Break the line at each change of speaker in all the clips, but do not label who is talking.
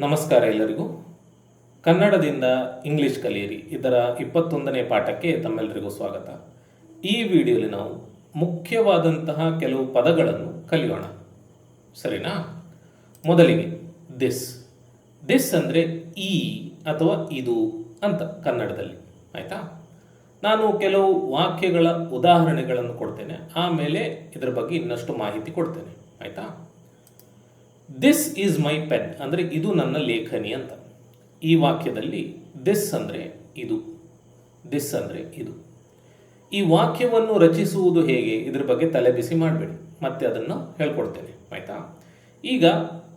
ನಮಸ್ಕಾರ ಎಲ್ಲರಿಗೂ. ಕನ್ನಡದಿಂದ ಇಂಗ್ಲಿಷ್ ಕಲಿಯಿರಿ. ಇದರ ಇಪ್ಪತ್ತೊಂದನೇ ಪಾಠಕ್ಕೆ ತಮ್ಮೆಲ್ಲರಿಗೂ ಸ್ವಾಗತ. ಈ ವಿಡಿಯೋಲಿ ನಾವು ಮುಖ್ಯವಾದಂತಹ ಕೆಲವು ಪದಗಳನ್ನು ಕಲಿಯೋಣ. ಸರಿನಾ? ಮೊದಲಿಗೆ ದಿಸ್. ದಿಸ್ ಅಂದರೆ ಈ ಅಥವಾ ಇದು ಅಂತ ಕನ್ನಡದಲ್ಲಿ. ಆಯಿತಾ? ನಾನು ಕೆಲವು ವಾಕ್ಯಗಳ ಉದಾಹರಣೆಗಳನ್ನು ಕೊಡ್ತೇನೆ. ಆಮೇಲೆ ಇದರ ಬಗ್ಗೆ ಇನ್ನಷ್ಟು ಮಾಹಿತಿ ಕೊಡ್ತೇನೆ. ಆಯಿತಾ? ದಿಸ್ ಈಸ್ ಮೈ ಪೆನ್ ಅಂದರೆ ಇದು ನನ್ನ ಲೇಖನಿ ಅಂತ. ಈ ವಾಕ್ಯದಲ್ಲಿ ದಿಸ್ ಅಂದರೆ ಇದು. ದಿಸ್ ಅಂದರೆ ಇದು. ಈ ವಾಕ್ಯವನ್ನು ರಚಿಸುವುದು ಹೇಗೆ? ಇದ್ರ ಬಗ್ಗೆ ತಲೆಬಿಸಿ ಮಾಡಬೇಡಿ. ಮತ್ತೆ ಅದನ್ನು ಹೇಳ್ಕೊಡ್ತೇನೆ. ಆಯಿತಾ? ಈಗ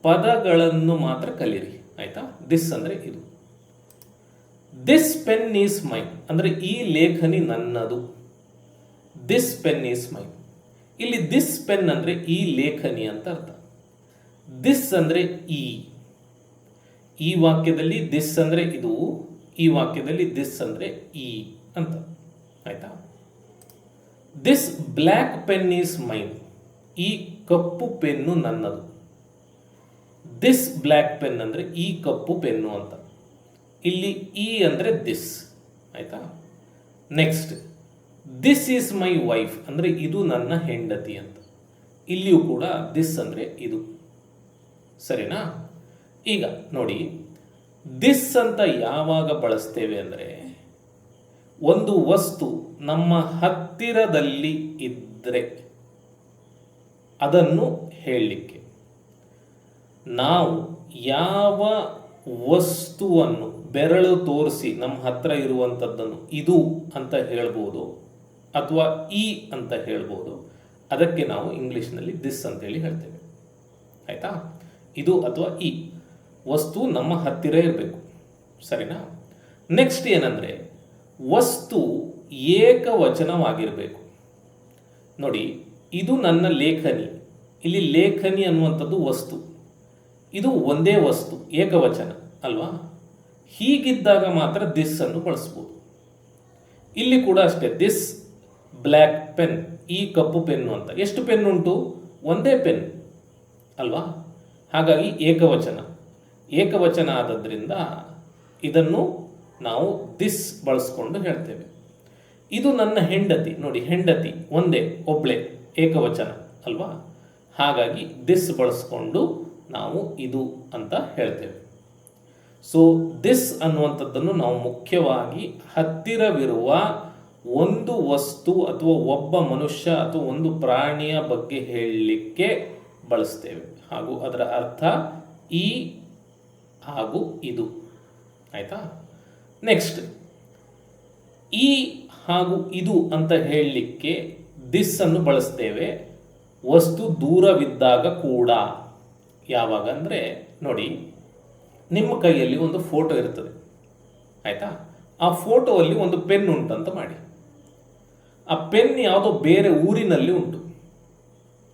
ಪದಗಳನ್ನು ಮಾತ್ರ ಕಲೀರಿ. ಆಯಿತಾ? ದಿಸ್ ಅಂದರೆ ಇದು. ದಿಸ್ ಪೆನ್ ಈಸ್ ಮೈ ಅಂದರೆ ಈ ಲೇಖನಿ ನನ್ನದು. ದಿಸ್ ಪೆನ್ ಈಸ್ ಮೈ ಇಲ್ಲಿ ದಿಸ್ ಪೆನ್ ಅಂದರೆ ಈ ಲೇಖನಿ ಅಂತ ಅರ್ಥ. ದಿಸ್ ಅಂದರೆ ಈ. ಈ ವಾಕ್ಯದಲ್ಲಿ ದಿಸ್ ಅಂದರೆ ಇದು, ಈ ವಾಕ್ಯದಲ್ಲಿ ದಿಸ್ ಅಂದರೆ ಈ ಅಂತ. ಆಯ್ತಾ? This black pen is mine ಈ ಕಪ್ಪು ಪೆನ್ನು ನನ್ನದು. ದಿಸ್ ಬ್ಲ್ಯಾಕ್ ಪೆನ್ ಅಂದರೆ ಈ ಕಪ್ಪು ಪೆನ್ನು ಅಂತ. ಇಲ್ಲಿ ಈ ಅಂದರೆ ದಿಸ್ ಆಯ್ತಾ? Next this is my wife ಅಂದರೆ ಇದು ನನ್ನ ಹೆಂಡತಿ ಅಂತ. ಇಲ್ಲಿಯೂ ಕೂಡ ದಿಸ್ ಅಂದರೆ ಇದು. ಸರಿನಾ? ಈಗ ನೋಡಿ ದಿಸ್ ಅಂತ ಯಾವಾಗ ಬಳಸ್ತೇವೆ ಅಂದರೆ, ಒಂದು ವಸ್ತು ನಮ್ಮ ಹತ್ತಿರದಲ್ಲಿ ಇದ್ದರೆ ಅದನ್ನು ಹೇಳಲಿಕ್ಕೆ. ನಾವು ಯಾವ ವಸ್ತುವನ್ನು ಬೆರಳು ತೋರಿಸಿ ನಮ್ಮ ಹತ್ರ ಇರುವಂಥದ್ದನ್ನು ಇದು ಅಂತ ಹೇಳ್ಬೋದು ಅಥವಾ ಈ ಅಂತ ಹೇಳ್ಬೋದು, ಅದಕ್ಕೆ ನಾವು ಇಂಗ್ಲೀಷ್ನಲ್ಲಿ ದಿಸ್ ಅಂತೇಳಿ ಹೇಳ್ತೇವೆ. ಆಯಿತಾ? ಇದು ಅಥವಾ ಈ. ವಸ್ತು ನಮ್ಮ ಹತ್ತಿರ ಇರಬೇಕು. ಸರಿನಾ? ನೆಕ್ಸ್ಟ್ ಏನಂದರೆ, ವಸ್ತು ಏಕವಚನವಾಗಿರಬೇಕು. ನೋಡಿ, ಇದು ನನ್ನ ಲೇಖನಿ. ಇಲ್ಲಿ ಲೇಖನಿ ಅನ್ನುವಂಥದ್ದು ವಸ್ತು. ಇದು ಒಂದೇ ವಸ್ತು, ಏಕವಚನ, ಅಲ್ವಾ? ಹೀಗಿದ್ದಾಗ ಮಾತ್ರ ದಿಸ್ ಅನ್ನು ಬಳಸ್ಬೋದು. ಇಲ್ಲಿ ಕೂಡ ಅಷ್ಟೇ ದಿಸ್ ಬ್ಲ್ಯಾಕ್ ಪೆನ್ ಈ ಕಪ್ಪು ಪೆನ್ನು ಅಂತ. ಎಷ್ಟು ಪೆನ್ ಉಂಟು? ಒಂದೇ ಪೆನ್ ಅಲ್ವಾ? ಹಾಗಾಗಿ ಏಕವಚನ. ಏಕವಚನ ಆದದ್ರಿಂದ ಇದನ್ನು ನಾವು ದಿಸ್ ಬಳಸ್ಕೊಂಡು ಹೇಳ್ತೇವೆ. ಇದು ನನ್ನ ಹೆಂಡತಿ, ನೋಡಿ ಹೆಂಡತಿ ಒಂದೇ, ಒಬ್ಳೆ, ಏಕವಚನ, ಅಲ್ವಾ? ಹಾಗಾಗಿ ದಿಸ್ ಬಳಸ್ಕೊಂಡು ನಾವು ಇದು ಅಂತ ಹೇಳ್ತೇವೆ. ಸೊ ದಿಸ್ ಅನ್ನುವಂಥದ್ದನ್ನು ನಾವು ಮುಖ್ಯವಾಗಿ ಹತ್ತಿರವಿರುವ ಒಂದು ವಸ್ತು ಅಥವಾ ಒಬ್ಬ ಮನುಷ್ಯ ಅಥವಾ ಒಂದು ಪ್ರಾಣಿಯ ಬಗ್ಗೆ ಹೇಳಲಿಕ್ಕೆ ಬಳಸ್ತೇವೆ. ಹಾಗೂ ಅದರ ಅರ್ಥ ಈ ಹಾಗೂ ಇದು. ಆಯಿತಾ? ನೆಕ್ಸ್ಟ್ ಈ ಹಾಗೂ ಇದು ಅಂತ ಹೇಳಲಿಕ್ಕೆ ದಿಸ್ ಅನ್ನು ಬಳಸ್ತೇವೆ. ವಸ್ತು ದೂರವಿದ್ದಾಗ ಕೂಡ. ಯಾವಾಗ ಅಂದರೆ, ನೋಡಿ, ನಿಮ್ಮ ಕೈಯಲ್ಲಿ ಒಂದು ಫೋಟೋ ಇರ್ತದೆ. ಆಯಿತಾ? ಆ ಫೋಟೋಲ್ಲಿ ಒಂದು ಪೆನ್ ಉಂಟಂತ ಮಾಡಿ. ಆ ಪೆನ್ ಯಾವುದೋ ಬೇರೆ ಊರಿನಲ್ಲಿ ಉಂಟು.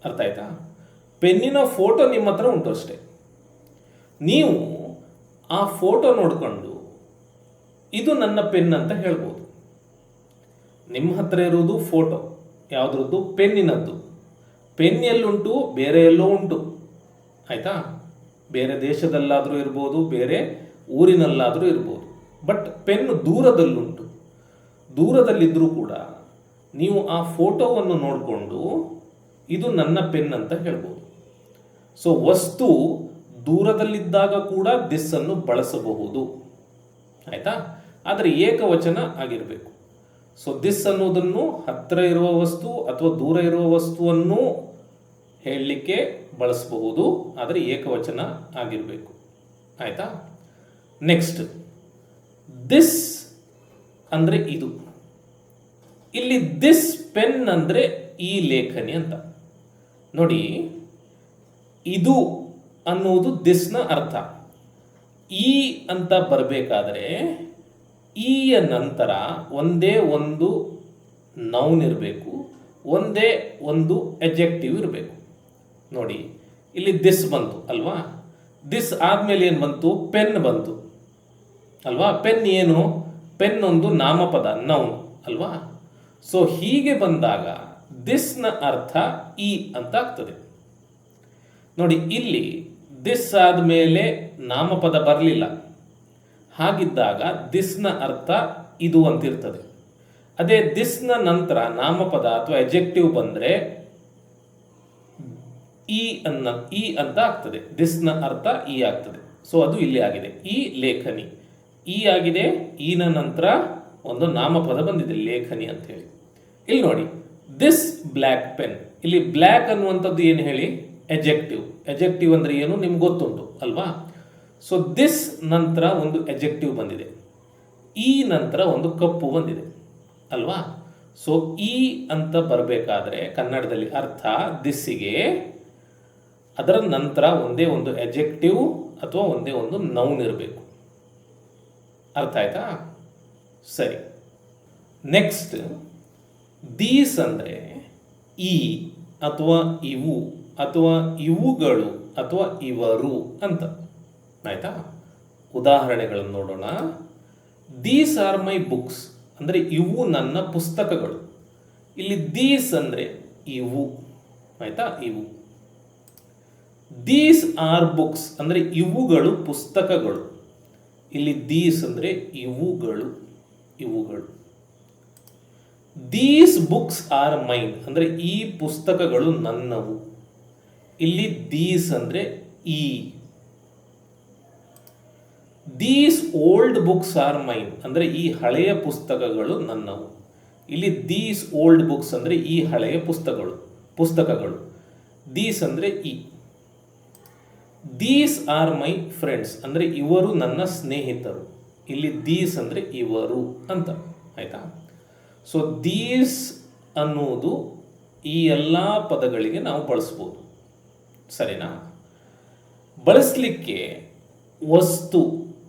ಅರ್ಥ ಆಯ್ತಾ? ಪೆನ್ನಿನ ಫೋಟೋ ನಿಮ್ಮ ಹತ್ರ ಉಂಟು ಅಷ್ಟೇ. ನೀವು ಆ ಫೋಟೋ ನೋಡಿಕೊಂಡು ಇದು ನನ್ನ ಪೆನ್ ಅಂತ ಹೇಳ್ಬೋದು. ನಿಮ್ಮ ಹತ್ರ ಇರುವುದು ಫೋಟೋ, ಯಾವುದ್ರದ್ದು? ಪೆನ್ನಿನದ್ದು. ಪೆನ್ ಎಲ್ಲುಂಟು ಬೇರೆ ಎಲ್ಲೋ ಉಂಟು. ಆಯಿತಾ? ಬೇರೆ ದೇಶದಲ್ಲಾದರೂ ಇರ್ಬೋದು, ಬೇರೆ ಊರಿನಲ್ಲಾದರೂ ಇರ್ಬೋದು. ಬಟ್ ಪೆನ್ ದೂರದಲ್ಲುಂಟು. ದೂರದಲ್ಲಿದ್ದರೂ ಕೂಡ ನೀವು ಆ ಫೋಟೋವನ್ನು ನೋಡಿಕೊಂಡು ಇದು ನನ್ನ ಪೆನ್ ಅಂತ ಹೇಳ್ಬೋದು. ಸೊ ವಸ್ತು ದೂರದಲ್ಲಿದ್ದಾಗ ಕೂಡ ದಿಸ್ ಅನ್ನು ಬಳಸಬಹುದು. ಆಯಿತಾ? ಆದರೆ ಏಕವಚನ ಆಗಿರಬೇಕು. ಸೊ ದಿಸ್ ಅನ್ನೋದನ್ನು ಹತ್ತಿರ ಇರುವ ವಸ್ತು ಅಥವಾ ದೂರ ಇರುವ ವಸ್ತುವನ್ನು ಹೇಳಲಿಕ್ಕೆ ಬಳಸಬಹುದು. ಆದರೆ ಏಕವಚನ ಆಗಿರಬೇಕು. ಆಯಿತಾ? ನೆಕ್ಸ್ಟ್ ದಿಸ್ ಅಂದರೆ ಇದು. ಇಲ್ಲಿ ದಿಸ್ ಪೆನ್ ಅಂದರೆ ಈ ಲೇಖನಿ ಅಂತ. ನೋಡಿ ಇದು ಅನ್ನುವುದು ದಿಸ್ನ ಅರ್ಥ. ಈ ಅಂತ ಬರಬೇಕಾದ್ರೆ ಈಯ ನಂತರ ಒಂದೇ ಒಂದು ನೌನ್ ಇರಬೇಕು, ಒಂದೇ ಒಂದು ಎಜೆಕ್ಟಿವ್ ಇರಬೇಕು. ನೋಡಿ, ಇಲ್ಲಿ ದಿಸ್ ಬಂತು, ಅಲ್ವಾ? ದಿಸ್ ಆದಮೇಲೆ ಏನು ಬಂತು? ಪೆನ್ ಬಂತು. ಅಲ್ವಾ? ಪೆನ್ ಏನು? ಪೆನ್ ಒಂದು ನಾಮಪದ ನೌನ್ ಅಲ್ವಾ? ಸೊ ಹೀಗೆ ಬಂದಾಗ ದಿಸ್ನ ಅರ್ಥ ಈ ಅಂತ ಆಗ್ತದೆ. ನೋಡಿ, ಇಲ್ಲಿ ದಿಸ್ ಆದಮೇಲೆ ನಾಮಪದ ಬರಲಿಲ್ಲ. ಹಾಗಿದ್ದಾಗ ದಿಸ್ನ ಅರ್ಥ ಇದು ಅಂತಿರ್ತದೆ. ಅದೇ ದಿಸ್ನ ನಂತರ ನಾಮಪದ ಅಥವಾ ಎಜೆಕ್ಟಿವ್ ಬಂದರೆ ಈ ಅನ್ನ, ಈ ಅಂತ ಆಗ್ತದೆ. ದಿಸ್ನ ಅರ್ಥ ಈ ಆಗ್ತದೆ. ಸೊ ಅದು ಇಲ್ಲಿ ಆಗಿದೆ. ಈ ಲೇಖನಿ. ಈ ಆಗಿದೆ ಈನ ನಂತರ ಒಂದು ನಾಮಪದ ಬಂದಿದೆ, ಲೇಖನಿ ಅಂತ ಹೇಳಿ. ಇಲ್ಲಿ ನೋಡಿ ದಿಸ್ ಬ್ಲ್ಯಾಕ್ ಪೆನ್ ಇಲ್ಲಿ ಬ್ಲ್ಯಾಕ್ ಅನ್ನುವಂಥದ್ದು ಏನು ಹೇಳಿ? ಎಜೆಕ್ಟಿವ್ ಎಜೆಕ್ಟಿವ್ ಅಂದರೆ ಏನು? ನಿಮ್ಗೆ ಗೊತ್ತುಂಟು, ಅಲ್ವಾ? ಸೊ ದಿಸ್ ನಂತರ ಒಂದು ಎಜೆಕ್ಟಿವ್ ಬಂದಿದೆ. ಈ ನಂತರ ಒಂದು ಕಪ್ಪು ಬಂದಿದೆ, ಅಲ್ವಾ? ಸೊ ಈ ಅಂತ ಬರಬೇಕಾದ್ರೆ ಕನ್ನಡದಲ್ಲಿ ಅರ್ಥ ದಿಸ್ಸಿಗೆ ಅದರ ನಂತರ ಒಂದೇ ಒಂದು ಎಜೆಕ್ಟಿವ್ ಅಥವಾ ಒಂದೇ ಒಂದು ನೌನ್ ಇರಬೇಕು. ಅರ್ಥ ಆಯ್ತಾ? ಸರಿ. ನೆಕ್ಸ್ಟ್ ದೀಸ್ ಅಂದರೆ ಈ ಅಥವಾ ಇವು. ಅಥವಾ ಇವುಗಳು ಅಥವಾ ಇವರು ಅಂತ. ಆಯ್ತಾ? ಉದಾಹರಣೆಗಳನ್ನು ನೋಡೋಣ. ದೀಸ್ ಆರ್ ಮೈ ಬುಕ್ಸ್ ಅಂದರೆ ಇವು ನನ್ನ ಪುಸ್ತಕಗಳು. ಇಲ್ಲಿ ದೀಸ್ ಅಂದರೆ ಇವು. ಆಯ್ತಾ? ಇವು. ದೀಸ್ ಆರ್ ಬುಕ್ಸ್ ಅಂದರೆ ಇವುಗಳು ಪುಸ್ತಕಗಳು. ಇಲ್ಲಿ ದೀಸ್ ಅಂದರೆ ಇವುಗಳು ಇವುಗಳು. ದೀಸ್ ಬುಕ್ಸ್ ಆರ್ ಮೈನ್ ಅಂದರೆ ಈ ಪುಸ್ತಕಗಳು ನನ್ನವು. ಇಲ್ಲಿ ದೀಸ್ ಅಂದರೆ ಈ. These old books are mine ಅಂದರೆ ಈ ಹಳೆಯ ಪುಸ್ತಕಗಳು ನನ್ನವು. ಇಲ್ಲಿ ದೀಸ್ ಓಲ್ಡ್ ಬುಕ್ಸ್ ಅಂದರೆ ಈ ಹಳೆಯ ಪುಸ್ತಕಗಳು ಪುಸ್ತಕಗಳು. ದೀಸ್ ಅಂದರೆ ಈ. ದೀಸ್ ಆರ್ ಮೈ ಫ್ರೆಂಡ್ಸ್ ಅಂದರೆ ಇವರು ನನ್ನ ಸ್ನೇಹಿತರು. ಇಲ್ಲಿ ದೀಸ್ ಅಂದರೆ ಇವರು ಅಂತ, ಆಯಿತಾ? ಸೊ ದೀಸ್ ಅನ್ನುವುದು ಈ ಎಲ್ಲ ಪದಗಳಿಗೆ ನಾವು ಬಳಸ್ಬೋದು. ಸರಿನಾ? ಬಳಸಲಿಕ್ಕೆ ವಸ್ತು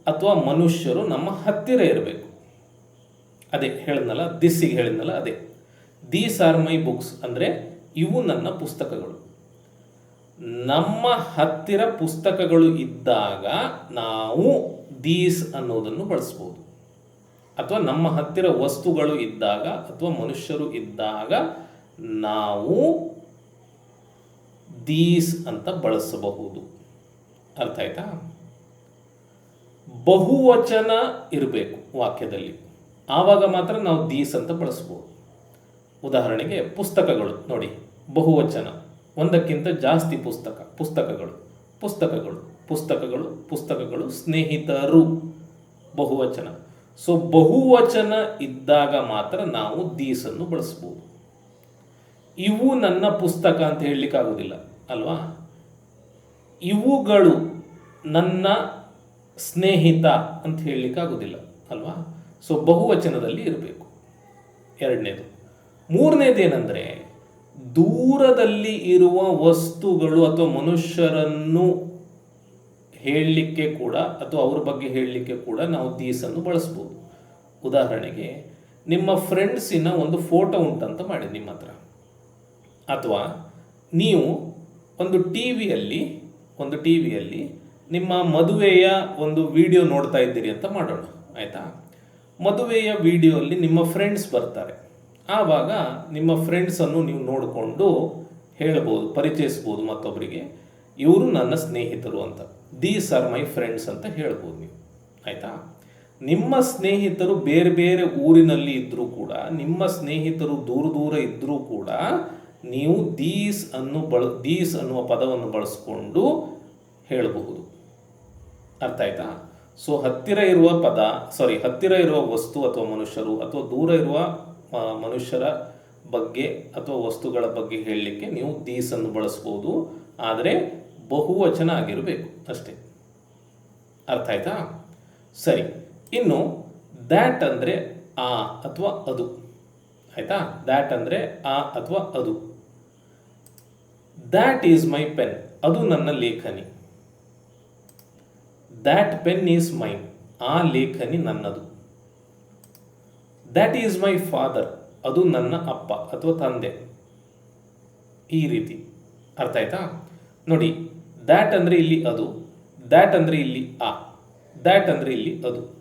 ಅಥವಾ ಮನುಷ್ಯರು ನಮ್ಮ ಹತ್ತಿರ ಇರಬೇಕು. ಅದೇ ಹೇಳಿದ್ನಲ್ಲ, ದಿಸ್ಸಿಗೆ ಹೇಳಿದ್ನಲ್ಲ ಅದೇ. ದೀಸ್ ಆರ್ ಮೈ ಬುಕ್ಸ್ ಅಂದರೆ ಇವು ನನ್ನ ಪುಸ್ತಕಗಳು. ನಮ್ಮ ಹತ್ತಿರ ಪುಸ್ತಕಗಳು ಇದ್ದಾಗ ನಾವು ದೀಸ್ ಅನ್ನೋದನ್ನು ಬಳಸ್ಬೋದು. ಅಥವಾ ನಮ್ಮ ಹತ್ತಿರ ವಸ್ತುಗಳು ಇದ್ದಾಗ ಅಥವಾ ಮನುಷ್ಯರು ಇದ್ದಾಗ ನಾವು ದೀಸ್ ಅಂತ ಬಳಸಬಹುದು. ಅರ್ಥ ಆಯ್ತಾ? ಬಹುವಚನ ಇರಬೇಕು ವಾಕ್ಯದಲ್ಲಿ. ಆವಾಗ ಮಾತ್ರ ನಾವು ದೀಸ್ ಅಂತ ಬಳಸ್ಬೋದು ಉದಾಹರಣೆಗೆ ಪುಸ್ತಕಗಳು ನೋಡಿ, ಬಹುವಚನ. ಒಂದಕ್ಕಿಂತ ಜಾಸ್ತಿ ಪುಸ್ತಕ, ಪುಸ್ತಕಗಳು. ಪುಸ್ತಕಗಳು ಪುಸ್ತಕಗಳು ಪುಸ್ತಕಗಳು ಸ್ನೇಹಿತರು. ಬಹುವಚನ. ಸೊ ಬಹುವಚನ ಇದ್ದಾಗ ಮಾತ್ರ ನಾವು ದೀಸನ್ನು ಬಳಸ್ಬೋದು ಇವು ನನ್ನ ಪುಸ್ತಕ ಅಂತ ಹೇಳಲಿಕ್ಕಾಗೋದಿಲ್ಲ, ಅಲ್ವಾ? ಇವುಗಳು ನನ್ನ ಸ್ನೇಹಿತ ಅಂತ ಹೇಳಲಿಕ್ಕಾಗೋದಿಲ್ಲ, ಅಲ್ವಾ? ಸೊ ಬಹುವಚನದಲ್ಲಿ ಇರಬೇಕು. ಎರಡನೇದು. ಮೂರನೇದೇನೆಂದರೆ, ದೂರದಲ್ಲಿ ಇರುವ ವಸ್ತುಗಳು ಅಥವಾ ಮನುಷ್ಯರನ್ನು ಹೇಳಲಿಕ್ಕೆ ಕೂಡ ಅಥವಾ ಅವ್ರ ಬಗ್ಗೆ ಹೇಳಲಿಕ್ಕೆ ಕೂಡ ನಾವು ದೀಸನ್ನು ಬಳಸ್ಬೋದು. ಉದಾಹರಣೆಗೆ, ನಿಮ್ಮ ಫ್ರೆಂಡ್ಸಿನ ಒಂದು ಫೋಟೋ ಉಂಟಂತ ಮಾಡಿ ನಿಮ್ಮ ಹತ್ರ ಅಥವಾ ನೀವು ಒಂದು ಟಿ ವಿಯಲ್ಲಿ ಒಂದು ಟಿ ವಿಯಲ್ಲಿ ನಿಮ್ಮ ಮದುವೆಯ ಒಂದು ವಿಡಿಯೋ ನೋಡ್ತಾ ಇದ್ದೀರಿ ಅಂತ ಮಾಡೋಣ, ಆಯಿತಾ? ಮದುವೆಯ ವಿಡಿಯೋಲ್ಲಿ ನಿಮ್ಮ ಫ್ರೆಂಡ್ಸ್ ಬರ್ತಾರೆ. ಆವಾಗ ನಿಮ್ಮ ಫ್ರೆಂಡ್ಸನ್ನು ನೀವು ನೋಡಿಕೊಂಡು ಹೇಳ್ಬೋದು, ಪರಿಚಯಿಸ್ಬೋದು ಮತ್ತೊಬ್ಬರಿಗೆ ಇವರು ನನ್ನ ಸ್ನೇಹಿತರು ಅಂತ. ದೀಸ್ ಆರ್ ಮೈ ಫ್ರೆಂಡ್ಸ್ ಅಂತ ಹೇಳ್ಬೋದು ನೀವು, ಆಯಿತಾ? ನಿಮ್ಮ ಸ್ನೇಹಿತರು ಬೇರೆ ಬೇರೆ ಊರಿನಲ್ಲಿ ಇದ್ದರೂ ಕೂಡ, ನಿಮ್ಮ ಸ್ನೇಹಿತರು ದೂರ ದೂರ ಇದ್ದರೂ ಕೂಡ ನೀವು ದೀಸ್ ಅನ್ನು ಬಳ, ದೀಸ್ ಅನ್ನುವ ಪದವನ್ನು ಬಳಸಿಕೊಂಡು ಹೇಳಬಹುದು. ಅರ್ಥ ಆಯ್ತಾ? ಸೊ ಹತ್ತಿರ ಇರುವ ಪದ ಸಾರಿ ಹತ್ತಿರ ಇರುವ ವಸ್ತು ಅಥವಾ ಮನುಷ್ಯರು ಅಥವಾ ದೂರ ಇರುವ ಮನುಷ್ಯರ ಬಗ್ಗೆ ಅಥವಾ ವಸ್ತುಗಳ ಬಗ್ಗೆ ಹೇಳಲಿಕ್ಕೆ ನೀವು ದೀಸ್ ಅನ್ನು ಬಳಸ್ಬೋದು. ಆದರೆ ಬಹುವಚನ ಆಗಿರಬೇಕು ಅಷ್ಟೇ. ಅರ್ಥ ಆಯ್ತಾ? ಸರಿ, ಇನ್ನು ದ್ಯಾಟ್ ಅಂದರೆ ಆ ಅಥವಾ ಅದು. ಆಯ್ತಾ? ದ್ಯಾಟ್ ಅಂದರೆ ಆ ಅಥವಾ ಅದು. ದ್ಯಾಟ್ ಈಸ್ ಮೈ ಪೆನ್ ಅದು ನನ್ನ ಲೇಖನಿ. ದ್ಯಾಟ್ ಪೆನ್ ಈಸ್ ಮೈ ಆ ಲೇಖನಿ ನನ್ನದು. ದ್ಯಾಟ್ ಈಸ್ ಮೈ ಫಾದರ್ ಅದು ನನ್ನ ಅಪ್ಪ ಅಥವಾ ತಂದೆ. ಈ ರೀತಿ. ಅರ್ಥ ಆಯ್ತಾ? ನೋಡಿ ದ್ಯಾಟ್ ಅಂದರೆ ಇಲ್ಲಿ ಅದು. ದ್ಯಾಟ್ ಅಂದರೆ ಇಲ್ಲಿ ಆ. ದ್ಯಾಟ್ ಅಂದರೆ ಇಲ್ಲಿ ಅದು.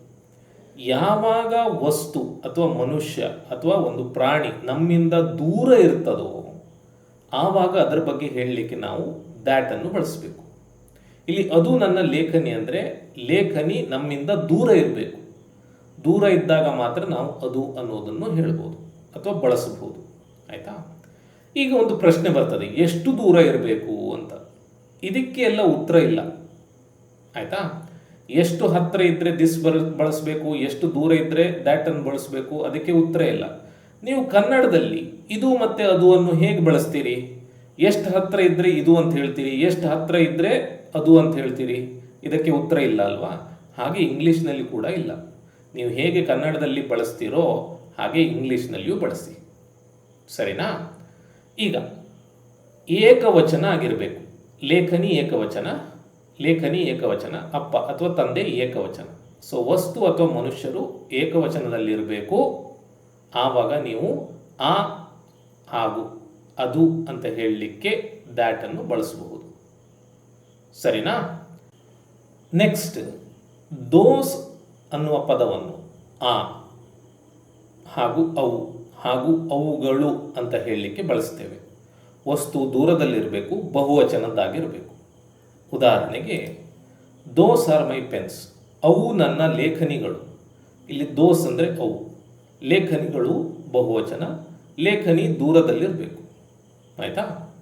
ಯಾವಾಗ ವಸ್ತು ಅಥವಾ ಮನುಷ್ಯ ಅಥವಾ ಒಂದು ಪ್ರಾಣಿ ನಮ್ಮಿಂದ ದೂರ ಇರ್ತದೋ ಆವಾಗ ಅದರ ಬಗ್ಗೆ ಹೇಳಲಿಕ್ಕೆ ನಾವು ದ್ಯಾಟ್ ಅನ್ನು ಬಳಸಬೇಕು. ಇಲ್ಲಿ ಅದು ನನ್ನ ಲೇಖನಿ ಅಂದರೆ ಲೇಖನಿ ನಮ್ಮಿಂದ ದೂರ ಇರಬೇಕು. ದೂರ ಇದ್ದಾಗ ಮಾತ್ರ ನಾವು ಅದು ಅನ್ನೋದನ್ನು ಹೇಳ್ಬೋದು ಅಥವಾ ಬಳಸಬಹುದು. ಆಯಿತಾ? ಈಗ ಒಂದು ಪ್ರಶ್ನೆ ಬರ್ತದೆ, ಎಷ್ಟು ದೂರ ಇರಬೇಕು ಅಂತ. ಇದಕ್ಕೆ ಎಲ್ಲ ಉತ್ತರ ಇಲ್ಲ. ಆಯಿತಾ? ಎಷ್ಟು ಹತ್ತಿರ ಇದ್ದರೆ ದಿಸ್ ಬಳ ಬಳಸಬೇಕು, ಎಷ್ಟು ದೂರ ಇದ್ದರೆ ದ್ಯಾಟನ್ನು ಬಳಸಬೇಕು, ಅದಕ್ಕೆ ಉತ್ತರ ಇಲ್ಲ. ನೀವು ಕನ್ನಡದಲ್ಲಿ ಇದು ಮತ್ತು ಅದು ಅನ್ನು ಹೇಗೆ ಬಳಸ್ತೀರಿ? ಎಷ್ಟು ಹತ್ತಿರ ಇದ್ದರೆ ಇದು ಅಂತ ಹೇಳ್ತೀರಿ, ಎಷ್ಟು ಹತ್ತಿರ ಇದ್ದರೆ ಅದು ಅಂತ ಹೇಳ್ತೀರಿ? ಇದಕ್ಕೆ ಉತ್ತರ ಇಲ್ಲ ಅಲ್ವಾ? ಹಾಗೆ ಇಂಗ್ಲೀಷ್ನಲ್ಲಿ ಕೂಡ ಇಲ್ಲ. ನೀವು ಹೇಗೆ ಕನ್ನಡದಲ್ಲಿ ಬಳಸ್ತೀರೋ ಹಾಗೆ ಇಂಗ್ಲೀಷ್ನಲ್ಲಿಯೂ ಬಳಸಿ. ಸರಿನಾ? ಈಗ ಏಕವಚನ ಆಗಿರಬೇಕು. ಲೇಖನಿ ಏಕವಚನ ಲೇಖನಿ ಏಕವಚನ, ಅಪ್ಪ ಅಥವಾ ತಂದೆ ಏಕವಚನ. ಸೊ ವಸ್ತು ಅಥವಾ ಮನುಷ್ಯರು ಏಕವಚನದಲ್ಲಿರಬೇಕು. ಆವಾಗ ನೀವು ಆ ಹಾಗೂ ಅದು ಅಂತ ಹೇಳಲಿಕ್ಕೆ ದ್ಯಾಟನ್ನು ಬಳಸಬಹುದು. ಸರಿನಾ? ನೆಕ್ಸ್ಟ್ ದೋಸ್ ಅನ್ನುವ ಪದವನ್ನು ಆ ಹಾಗೂ ಅವು, ಹಾಗೂ ಅವುಗಳು ಅಂತ ಹೇಳಲಿಕ್ಕೆ ಬಳಸ್ತೇವೆ. ವಸ್ತು ದೂರದಲ್ಲಿರಬೇಕು, ಬಹುವಚನದ್ದಾಗಿರಬೇಕು. ಉದಾಹರಣೆಗೆ ದೋಸ್ ಆರ್ ಮೈ ಪೆನ್ಸ್ ಅವು ನನ್ನ ಲೇಖನಿಗಳು. ಇಲ್ಲಿ ದೋಸ್ ಅಂದರೆ ಅವು. ಲೇಖನಿಗಳು ಬಹುವಚನ, ಲೇಖನಿ ದೂರದಲ್ಲಿರಬೇಕು. ಆಯಿತಾ?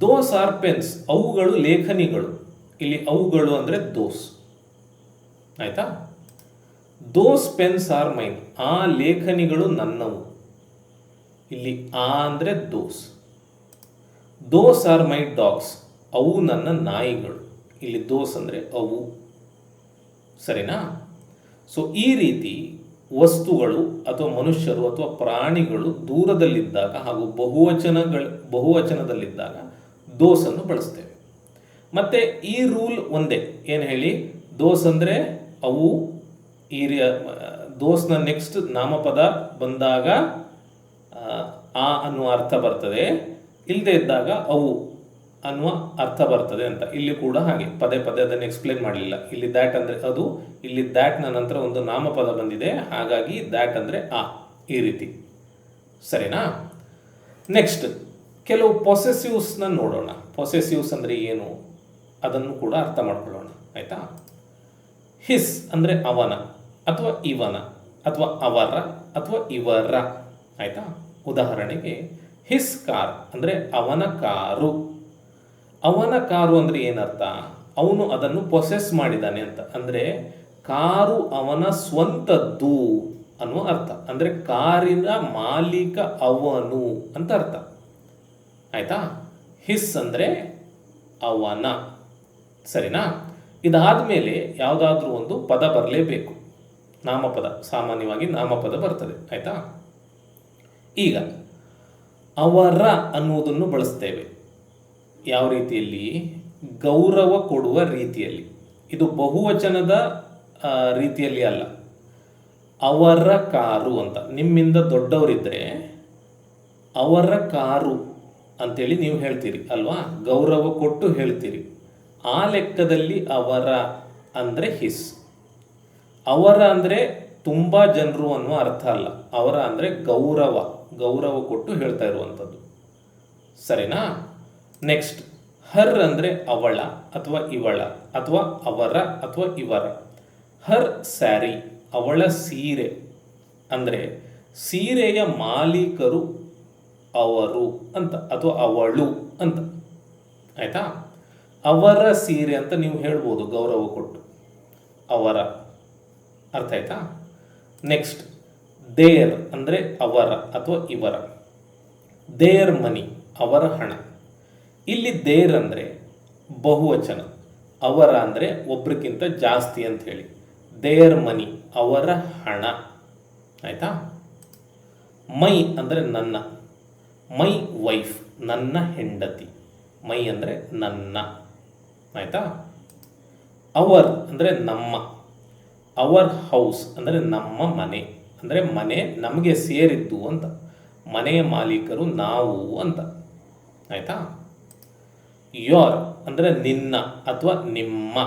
ದೋಸ್ ಆರ್ ಪೆನ್ಸ್ ಅವುಗಳು ಲೇಖನಿಗಳು. ಇಲ್ಲಿ ಅವುಗಳು ಅಂದರೆ ದೋಸ್ ಆಯಿತಾ? ದೋಸ್ ಪೆನ್ಸ್ ಆರ್ ಮೈನ್ ಆ ಲೇಖನಿಗಳು ನನ್ನವು. ಇಲ್ಲಿ ಆ ಅಂದರೆ those those are my dogs ಅವು ನನ್ನ ನಾಯಿಗಳು. ಇಲ್ಲಿ ದೋಸ್ ಅಂದರೆ ಅವು. ಸರಿನಾ? ಸೊ ಈ ರೀತಿ ವಸ್ತುಗಳು ಅಥವಾ ಮನುಷ್ಯರು ಅಥವಾ ಪ್ರಾಣಿಗಳು ದೂರದಲ್ಲಿದ್ದಾಗ ಹಾಗೂ ಬಹುವಚನಗಳ, ಬಹುವಚನದಲ್ಲಿದ್ದಾಗ ದೋಸನ್ನು ಬಳಸ್ತೇವೆ. ಮತ್ತೆ ಈ ರೂಲ್ ಒಂದೇ. ಏನು ಹೇಳಿ? ದೋಸ್ ಅಂದರೆ ಅವು ಈ ದೋಸ್ನ ನೆಕ್ಸ್ಟ್ ನಾಮಪದ ಬಂದಾಗ, ಆ ಅನ್ನುವ ಅರ್ಥ ಬರ್ತದೆ. ಇಲ್ಲದೆ ಇದ್ದಾಗ ಅವು. ಅನ್ನುವ ಅರ್ಥ ಬರ್ತದೆ ಅಂತ. ಇಲ್ಲಿ ಕೂಡ ಹಾಗೆ. ಪದೇ ಪದೇ ಅದನ್ನು ಎಕ್ಸ್ಪ್ಲೇನ್ ಮಾಡಲಿಲ್ಲ ಇಲ್ಲಿ ದ್ಯಾಟ್ ಅಂದರೆ ಅದು, ಇಲ್ಲಿ ದ್ಯಾಟ್ನ ನಂತರ ಒಂದು ನಾಮಪದ ಬಂದಿದೆ. ಹಾಗಾಗಿ ದ್ಯಾಟ್ ಅಂದರೆ ಆ, ಈ ರೀತಿ. ಸರಿನಾ? ನೆಕ್ಸ್ಟ್ ಕೆಲವು ಪೊಸೆಸಿವ್ಸ್ನ ನೋಡೋಣ. ಪೊಸೆಸಿವ್ಸ್ ಅಂದರೆ ಏನು? ಅದನ್ನು ಕೂಡ ಅರ್ಥ ಮಾಡ್ಕೊಳ್ಳೋಣ. ಆಯಿತಾ? ಹಿಸ್ ಅಂದರೆ ಅವನ, ಅಥವಾ ಇವನ, ಅಥವಾ ಅವರ, ಅಥವಾ ಇವರ. ಆಯಿತಾ? ಉದಾಹರಣೆಗೆ ಹಿಸ್ ಕಾರ್ ಅಂದರೆ ಅವನ ಕಾರು. ಅವನ ಕಾರು ಅಂದರೆ ಏನರ್ಥ? ಅವನು ಅದನ್ನು ಪೊಸೆಸ್ ಮಾಡಿದ್ದಾನೆ ಅಂತ. ಅಂದರೆ ಕಾರು ಅವನ ಸ್ವಂತದ್ದು ಅನ್ನುವ ಅರ್ಥ. ಅಂದರೆ ಕಾರಿನ ಮಾಲೀಕ ಅವನು ಅಂತ ಅರ್ಥ. ಆಯಿತಾ? ಹಿಸ್ ಅಂದರೆ ಅವನ. ಸರಿನಾ? ಇದಾದ ಮೇಲೆ ಯಾವುದಾದ್ರೂ ಒಂದು ಪದ ಬರಲೇಬೇಕು. ನಾಮಪದ. ಸಾಮಾನ್ಯವಾಗಿ ನಾಮಪದ ಬರ್ತದೆ. ಆಯಿತಾ? ಈಗ ಅವರ ಅನ್ನುವುದನ್ನು ಬಳಸ್ತೇವೆ. ಯಾವ ರೀತಿಯಲ್ಲಿ? ಗೌರವ ಕೊಡುವ ರೀತಿಯಲ್ಲಿ. ಇದು ಬಹುವಚನದ ರೀತಿಯಲ್ಲಿ ಅಲ್ಲ. ಅವರ ಕಾರು ಅಂತ. ನಿಮ್ಮಿಂದ ದೊಡ್ಡವರಿದ್ದರೆ ಅವರ ಕಾರು ಅಂತೇಳಿ ನೀವು ಹೇಳ್ತೀರಿ, ಅಲ್ವಾ? ಗೌರವ ಕೊಟ್ಟು ಹೇಳ್ತೀರಿ. ಆ ಲೆಕ್ಕದಲ್ಲಿ ಅವರ ಅಂದರೆ ಹಿಸ್ ಅವರ ಅಂದರೆ ತುಂಬ ಜನರು ಅನ್ನುವ ಅರ್ಥ ಅಲ್ಲ. ಅವರ ಅಂದರೆ ಗೌರವ. ಗೌರವ ಕೊಟ್ಟು ಹೇಳ್ತಾ ಇರುವಂಥದ್ದು. ಸರಿನಾ? ನೆಕ್ಸ್ಟ್ ಹರ್ ಅಂದರೆ ಅವಳ ಅಥವಾ ಇವಳ, ಅಥವಾ ಅವರ ಅಥವಾ ಇವರ. ಹರ್ ಸ್ಯಾರಿ, ಅವಳ ಸೀರೆ ಅಂದರೆ ಸೀರೆಯ ಮಾಲೀಕರು ಅವರು ಅಂತ ಅಥವಾ ಅವಳು ಅಂತ. ಆಯಿತಾ? ಅವರ ಸೀರೆ ಅಂತ ನೀವು ಹೇಳ್ಬೋದು ಗೌರವ ಕೊಟ್ಟು. ಅವರ. ಅರ್ಥ ಆಯ್ತಾ? ನೆಕ್ಸ್ಟ್ ದೇರ್ ಅಂದರೆ ಅವರ ಅಥವಾ ಇವರ. ದೇರ್ ಮನಿ, ಅವರ ಹಣ. ಇಲ್ಲಿ ದೇರ್ ಅಂದರೆ ಬಹುವಚನ, ಅವರ ಅಂದರೆ ಒಬ್ರಿಗಿಂತ ಜಾಸ್ತಿ ಅಂತ ಹೇಳಿ. ದೇರ್ ಮನಿ, ಅವರ ಹಣ. ಆಯಿತಾ? ಮೈ ಅಂದರೆ ನನ್ನ. ಮೈ ವೈಫ್, ನನ್ನ ಹೆಂಡತಿ. ಮೈ ಅಂದರೆ ನನ್ನ. ಆಯಿತಾ? ಅವರ್ ಅಂದರೆ ನಮ್ಮ. ಅವರ್ ಹೌಸ್ ಅಂದರೆ ನಮ್ಮ ಮನೆ. ಅಂದರೆ ಮನೆ ನಮಗೆ ಸೇರಿದ್ದು ಅಂತ. ಮನೆಯ ಮಾಲೀಕರು ನಾವು ಅಂತ. ಆಯಿತಾ? ಯೋರ್ ಅಂದರೆ ನಿನ್ನ ಅಥವಾ ನಿಮ್ಮ.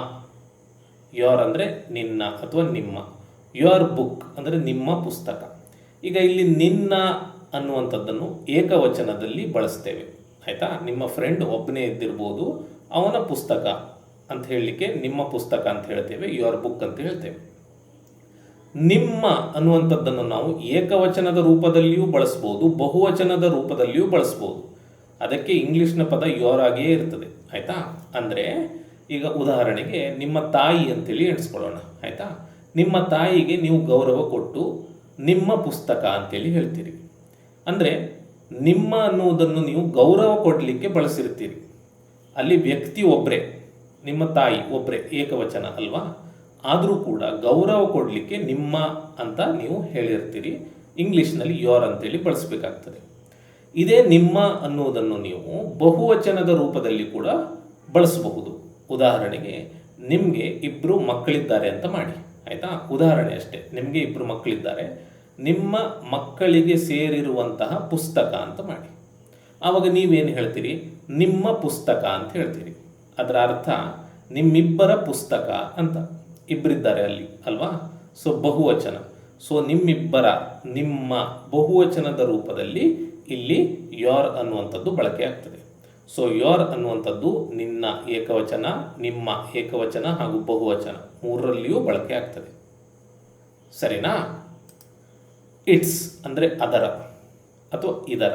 ಯೋರ್ ಅಂದರೆ ನಿನ್ನ ಅಥವಾ ನಿಮ್ಮ. ಯೋರ್ ಬುಕ್ ಅಂದರೆ ನಿಮ್ಮ ಪುಸ್ತಕ. ಈಗ ಇಲ್ಲಿ ನಿನ್ನ ಅನ್ನುವಂಥದ್ದನ್ನು ಏಕವಚನದಲ್ಲಿ ಬಳಸ್ತೇವೆ. ಆಯಿತಾ? ನಿಮ್ಮ ಫ್ರೆಂಡ್ ಒಬ್ಬನೇ ಇದ್ದಿರ್ಬೋದು, ಅವನ ಪುಸ್ತಕ ಅಂತ ಹೇಳಲಿಕ್ಕೆ ನಿಮ್ಮ ಪುಸ್ತಕ ಅಂತ ಹೇಳ್ತೇವೆ ಯುವರ್ ಬುಕ್ ಅಂತ ಹೇಳ್ತೇವೆ. ನಿಮ್ಮ ಅನ್ನುವಂಥದ್ದನ್ನು ನಾವು ಏಕವಚನದ ರೂಪದಲ್ಲಿಯೂ ಬಳಸ್ಬೋದು, ಬಹುವಚನದ ರೂಪದಲ್ಲಿಯೂ ಬಳಸ್ಬೋದು. ಅದಕ್ಕೆ ಇಂಗ್ಲೀಷ್ನ ಪದ ಯೋರ್ ಆಗಿಯೇ ಇರ್ತದೆ, ಆಯಿತಾ? ಅಂದರೆ ಈಗ ಉದಾಹರಣೆಗೆ ನಿಮ್ಮ ತಾಯಿ ಅಂತೇಳಿ ಎಣಿಸ್ಕೊಳ್ಳೋಣ, ಆಯಿತಾ? ನಿಮ್ಮ ತಾಯಿಗೆ ನೀವು ಗೌರವ ಕೊಟ್ಟು ನಿಮ್ಮ ಪುಸ್ತಕ ಅಂತೇಳಿ ಹೇಳ್ತೀರಿ. ಅಂದರೆ ನಿಮ್ಮ ಅನ್ನುವುದನ್ನು ನೀವು ಗೌರವ ಕೊಡಲಿಕ್ಕೆ ಬಳಸಿರ್ತೀರಿ. ಅಲ್ಲಿ ವ್ಯಕ್ತಿ ಒಬ್ಬರೇ ನಿಮ್ಮ ತಾಯಿ ಒಬ್ಬರೇ ಏಕವಚನ ಅಲ್ವಾ? ಆದರೂ ಕೂಡ ಗೌರವ ಕೊಡಲಿಕ್ಕೆ ನಿಮ್ಮ ಅಂತ ನೀವು ಹೇಳಿರ್ತೀರಿ. ಇಂಗ್ಲೀಷ್ನಲ್ಲಿ ಯೋರ್ ಅಂತೇಳಿ ಬಳಸಬೇಕಾಗ್ತದೆ. ಇದೇ ನಿಮ್ಮ ಅನ್ನುವುದನ್ನು ನೀವು ಬಹುವಚನದ ರೂಪದಲ್ಲಿ ಕೂಡ ಬಳಸಬಹುದು. ಉದಾಹರಣೆಗೆ, ನಿಮಗೆ ಇಬ್ಬರು ಮಕ್ಕಳಿದ್ದಾರೆ ಅಂತ ಮಾಡಿ. ಆಯಿತಾ? ಉದಾಹರಣೆ ಅಷ್ಟೇ. ನಿಮಗೆ ಇಬ್ಬರು ಮಕ್ಕಳಿದ್ದಾರೆ. ನಿಮ್ಮ ಮಕ್ಕಳಿಗೆ ಸೇರಿರುವಂತಹ ಪುಸ್ತಕ ಅಂತ ಮಾಡಿ. ಆವಾಗ ನೀವೇನು ಹೇಳ್ತೀರಿ? ನಿಮ್ಮ ಪುಸ್ತಕ ಅಂತ ಹೇಳ್ತೀರಿ. ಅದರ ಅರ್ಥ, ನಿಮ್ಮಿಬ್ಬರ ಪುಸ್ತಕ ಅಂತ. ಇಬ್ಬರಿದ್ದಾರೆ ಅಲ್ಲಿ, ಅಲ್ವಾ? ಸೊ, ಬಹುವಚನ. ಸೊ, ನಿಮ್ಮಿಬ್ಬರ, ನಿಮ್ಮ ಬಹುವಚನದ ರೂಪದಲ್ಲಿ ಇಲ್ಲಿ ಯೋರ್ ಅನ್ನುವಂಥದ್ದು ಬಳಕೆ ಆಗ್ತದೆ. ಸೊ ಯೋರ್ ಅನ್ನುವಂಥದ್ದು ನಿನ್ನ ಏಕವಚನ, ನಿಮ್ಮ ಏಕವಚನ ಹಾಗೂ ಬಹುವಚನ ಮೂರರಲ್ಲಿಯೂ ಬಳಕೆ ಆಗ್ತದೆ. ಸರಿನಾ? ಇಟ್ಸ್ ಅಂದರೆ ಅದರ ಅಥವಾ ಇದರ.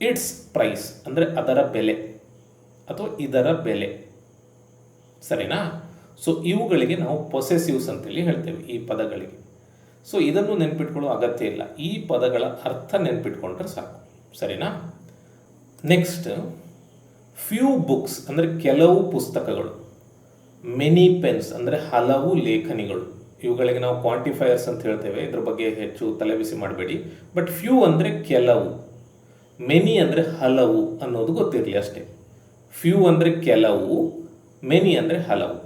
ಇಟ್ಸ್ ಪ್ರೈಸ್ ಅಂದರೆ ಅದರ ಬೆಲೆ ಅಥವಾ ಇದರ ಬೆಲೆ. ಸರಿನಾ? ಸೊ ಇವುಗಳಿಗೆ ನಾವು ಪೊಸೆಸಿವ್ಸ್ ಅಂತೇಳಿ ಹೇಳ್ತೇವೆ ಈ ಪದಗಳಿಗೆ. ಸೊ ಇದನ್ನು ನೆನ್ಪಿಟ್ಕೊಳ್ಳೋ ಅಗತ್ಯ ಇಲ್ಲ. ಈ ಪದಗಳ ಅರ್ಥ ನೆನ್ಪಿಟ್ಕೊಂಡ್ರೆ ಸಾಕು. ಸರಿನಾ? ನೆಕ್ಸ್ಟ್ ಫ್ಯೂ ಬುಕ್ಸ್ ಅಂದರೆ ಕೆಲವು ಪುಸ್ತಕಗಳು. ಮೆನಿ ಪೆನ್ಸ್ ಅಂದರೆ ಹಲವು ಲೇಖನಿಗಳು. ಇವುಗಳಿಗೆ ನಾವು ಕ್ವಾಂಟಿಫೈಯರ್ಸ್ ಅಂತ ಹೇಳ್ತೇವೆ. ಇದ್ರ ಬಗ್ಗೆ ಹೆಚ್ಚು ತಲೆಬಿಸಿ ಮಾಡಬೇಡಿ. ಬಟ್ ಫ್ಯೂ ಅಂದರೆ ಕೆಲವು. ಮೆನಿ ಅಂದರೆ ಹಲವು ಅನ್ನೋದು ಗೊತ್ತಿರಲಿ ಅಷ್ಟೇ. ಫ್ಯೂ ಅಂದರೆ ಕೆಲವು ಮೆನಿ ಅಂದರೆ ಹಲವು.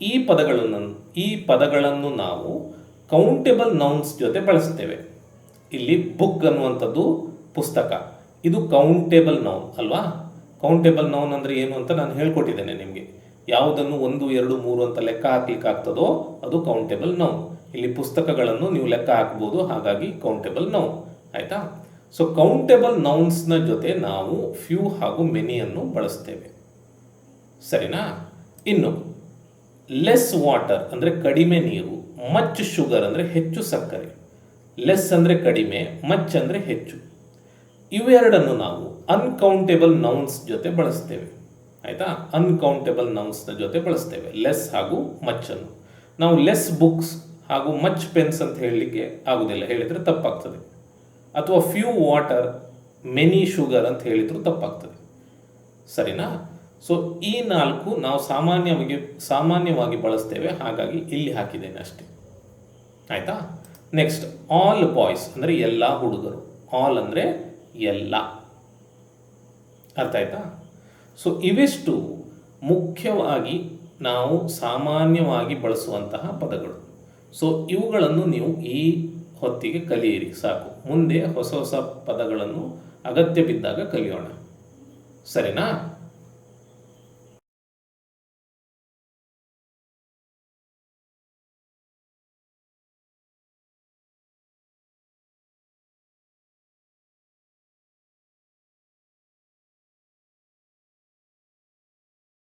ಈ ಪದಗಳನ್ನು ಈ ಪದಗಳನ್ನು ನಾವು ಕೌಂಟೇಬಲ್ ನೌನ್ಸ್ ಜೊತೆ ಬಳಸ್ತೇವೆ. ಇಲ್ಲಿ ಬುಕ್ ಅನ್ನುವಂಥದ್ದು ಪುಸ್ತಕ. ಇದು ಕೌಂಟೇಬಲ್ ನೌನ್ ಅಲ್ವಾ? ಕೌಂಟೇಬಲ್ ನೌನ್ ಅಂದರೆ ಏನು ಅಂತ ನಾನು ಹೇಳ್ಕೊಟ್ಟಿದ್ದೇನೆ ನಿಮಗೆ. ಯಾವುದನ್ನು ಒಂದು, ಎರಡು, ಮೂರು ಅಂತ ಲೆಕ್ಕ ಹಾಕ್ಲಿಕ್ಕೆ ಆಗ್ತದೋ ಅದು ಕೌಂಟೇಬಲ್ ನೌನ್ ಇಲ್ಲಿ ಪುಸ್ತಕಗಳನ್ನು ನೀವು ಲೆಕ್ಕ ಹಾಕ್ಬೋದು, ಹಾಗಾಗಿ ಕೌಂಟೇಬಲ್ ನೌನ್ ಆಯಿತಾ? ಸೊ ಕೌಂಟೇಬಲ್ ನೌನ್ಸ್ನ ಜೊತೆ ನಾವು ಫ್ಯೂ ಹಾಗೂ ಮೆನಿಯನ್ನು ಬಳಸ್ತೇವೆ. ಸರಿನಾ? ಇನ್ನು ಲೆಸ್ ವಾಟರ್ ಅಂದರೆ ಕಡಿಮೆ ನೀರು. ಮಚ್ ಶುಗರ್ ಅಂದರೆ ಹೆಚ್ಚು ಸಕ್ಕರೆ ಲೆಸ್ ಅಂದರೆ ಕಡಿಮೆ ಮಚ್ ಅಂದರೆ ಹೆಚ್ಚು. ಇವೆರಡನ್ನು ನಾವು ಅನ್ಕೌಂಟೇಬಲ್ ನೌನ್ಸ್ ಜೊತೆ ಬಳಸ್ತೇವೆ. ಆಯಿತಾ? ಅನ್ಕೌಂಟೇಬಲ್ ನೌನ್ಸ್ನ ಜೊತೆ ಬಳಸ್ತೇವೆ. ಲೆಸ್ ಹಾಗೂ ಮಚ್ಚನ್ನು ನಾವು ಲೆಸ್ ಬುಕ್ಸ್ ಹಾಗೂ ಮಚ್ ಪೆನ್ಸ್ ಅಂತ ಹೇಳಲಿಕ್ಕೆ ಆಗೋದಿಲ್ಲ. ಹೇಳಿದರೆ ತಪ್ಪಾಗ್ತದೆ. ಅಥವಾ ಫ್ಯೂ ವಾಟರ್ ಮೆನಿ ಶುಗರ್ ಅಂತ ಹೇಳಿದರೂ ತಪ್ಪಾಗ್ತದೆ. ಸರಿನಾ? ಸೊ ಈ ನಾಲ್ಕು ನಾವು ಸಾಮಾನ್ಯವಾಗಿ ಸಾಮಾನ್ಯವಾಗಿ ಬಳಸ್ತೇವೆ. ಹಾಗಾಗಿ ಇಲ್ಲಿ ಹಾಕಿದ್ದೇನೆ ಅಷ್ಟೇ. ಆಯಿತಾ? ನೆಕ್ಸ್ಟ್ ಆಲ್ ಬಾಯ್ಸ್ ಅಂದರೆ ಎಲ್ಲ ಹುಡುಗರು. ಆಲ್ ಅಂದರೆ ಎಲ್ಲ. ಅರ್ಥ ಆಯ್ತಾ? ಸೊ ಇವೆಷ್ಟು ಮುಖ್ಯವಾಗಿ ನಾವು ಸಾಮಾನ್ಯವಾಗಿ ಬಳಸುವಂತಹ ಪದಗಳು. ಸೊ ಇವುಗಳನ್ನು ನೀವು ಈ ಹೊತ್ತಿಗೆ ಕಲಿಯಿರಿ. ಸಾಕು. ಮುಂದೆ ಹೊಸ ಹೊಸ ಪದಗಳನ್ನು ಅಗತ್ಯ ಬಿದ್ದಾಗ ಕಲಿಯೋಣ. ಸರಿನಾ?